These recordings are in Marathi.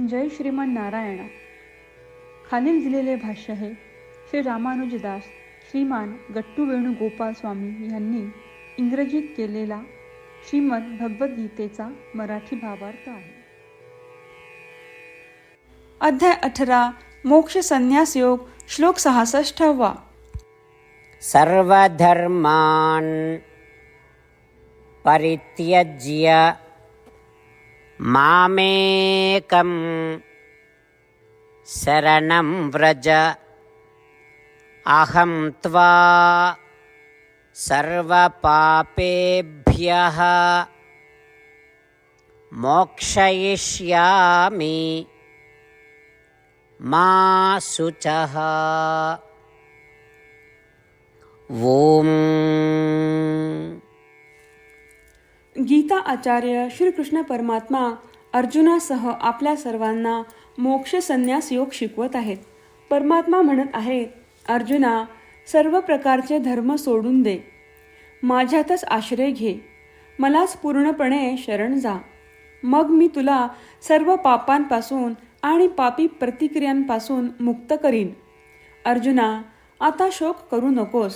जय श्रीमान नारायणा. खालील दिलेले भाष्य हे श्री रामानुजदास श्रीमान गट्टू वेणुगोपाल स्वामी यांनी इंग्रजीत केलेला श्रीमद भगवद्गीतेचा मराठी भावार्थ आहे. अध्याय अठरा मोक्ष संन्यास योग श्लोक सहासष्टावा. सर्वधर्मान परित्यज्य मामेकं शरणं व्रज। अहं त्वा सर्वपापेभ्यः मोक्षयिष्यामि। मा शुचः। ॐ गीता आचार्य श्रीकृष्ण परमात्मा अर्जुनासह आपल्या सर्वांना मोक्ष संन्यास योग शिकवत आहेत. परमात्मा म्हणत आहेत अर्जुना सर्व प्रकारचे धर्म सोडून दे. माझ्यातच आश्रय घे. मलाच पूर्णपणे शरण जा. मग मी तुला सर्व पापांपासून आणि पापी प्रतिक्रियांपासून मुक्त करीन. अर्जुना आता शोक करू नकोस.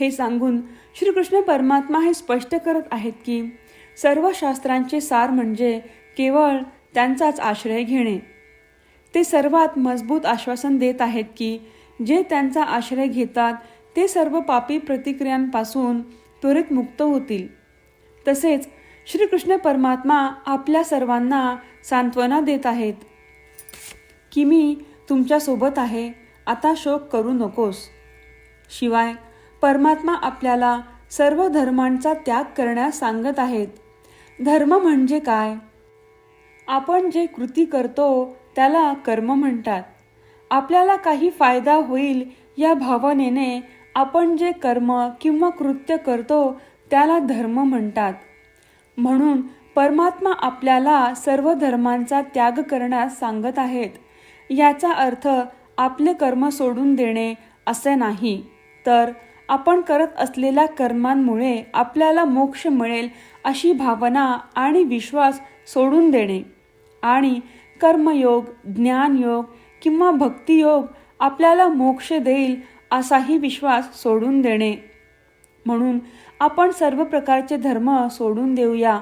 हे सांगून श्रीकृष्ण परमात्मा हे स्पष्ट करत आहेत की सर्व शास्त्रांचे सार म्हणजे केवळ त्यांचाच आश्रय घेणे. ते सर्वात मजबूत आश्वासन देत आहेत की जे त्यांचा आश्रय घेतात ते सर्व पापी प्रतिक्रियांपासून त्वरित मुक्त होतील. तसेच श्रीकृष्ण परमात्मा आपल्या सर्वांना सांत्वना देत आहेत. की मी तुमच्यासोबत आहे आता शोक करू नकोस. शिवाय परमात्मा आपल्याला सर्व धर्मांचा त्याग करण्यास सांगत आहेत. धर्म म्हणजे काय? आपण जे कृती करतो त्याला कर्म म्हणतात. आपल्याला काही फायदा होईल या भावनेने आपण जे कर्म किंवा कृत्य करतो त्याला धर्म म्हणतात. म्हणून परमात्मा आपल्याला सर्व धर्मांचा त्याग करण्यास सांगत आहेत. याचा अर्थ आपले कर्म सोडून देणे असे नाही. तर आपण करत असलेल्या कर्मांमुळे आपल्याला मोक्ष मिळेल अशी भावना आणि विश्वास सोडून देणे. आणि कर्मयोग ज्ञानयोग किंवा भक्तियोग आपल्याला मोक्ष देईल असाही विश्वास सोडून देणे. म्हणून आपण सर्व प्रकारचे धर्म सोडून देऊया.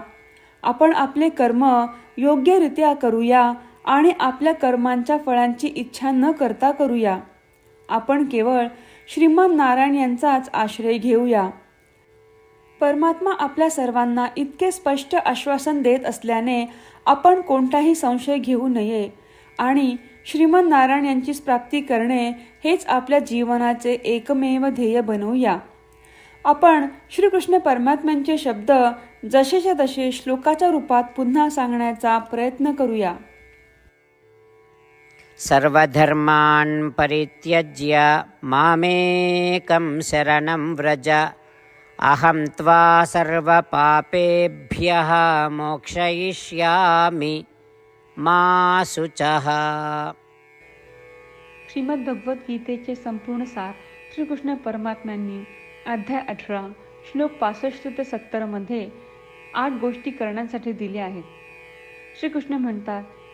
आपण आपले कर्म योग्यरित्या करूया आणि आपल्या कर्मांच्या फळांची इच्छा न करता करूया. आपण केवळ श्रीमान नारायण यांचाच आश्रय घेऊया. परमात्मा आपल्या सर्वांना इतके स्पष्ट आश्वासन देत असल्याने आपण कोणताही संशय घेऊ नये आणि श्रीमन नारायण यांचीच प्राप्ती करणे हेच आपल्या जीवनाचे एकमेव ध्येय बनवूया. आपण श्रीकृष्ण परमात्म्यांचे शब्द जसेच्या तसे श्लोकाच्या रूपात पुन्हा सांगण्याचा प्रयत्न करूया. सर्वधर्मान् परित्यज्य मामेकं शरणं व्रज। अहं त्वा सर्वपापेभ्यः मोक्षयिष्यामि। मा शुचः। श्रीमद्भगवद्गीतेचे संपूर्ण सार श्रीकृष्ण परमात्म्यांनी अध्याय अठरा श्लोक पासष्ट ते सत्तरमध्ये आठ गोष्टी करण्यासाठी दिल्या आहेत. श्रीकृष्ण म्हणतात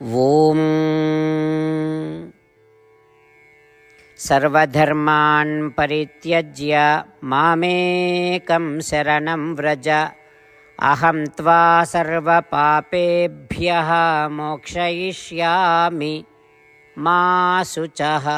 ॐ सर्वधर्मान् परित्यज्य मामेकं शरणं व्रज अहं त्वा सर्वपापेभ्यः मोक्षयिष्यामि मा शुचः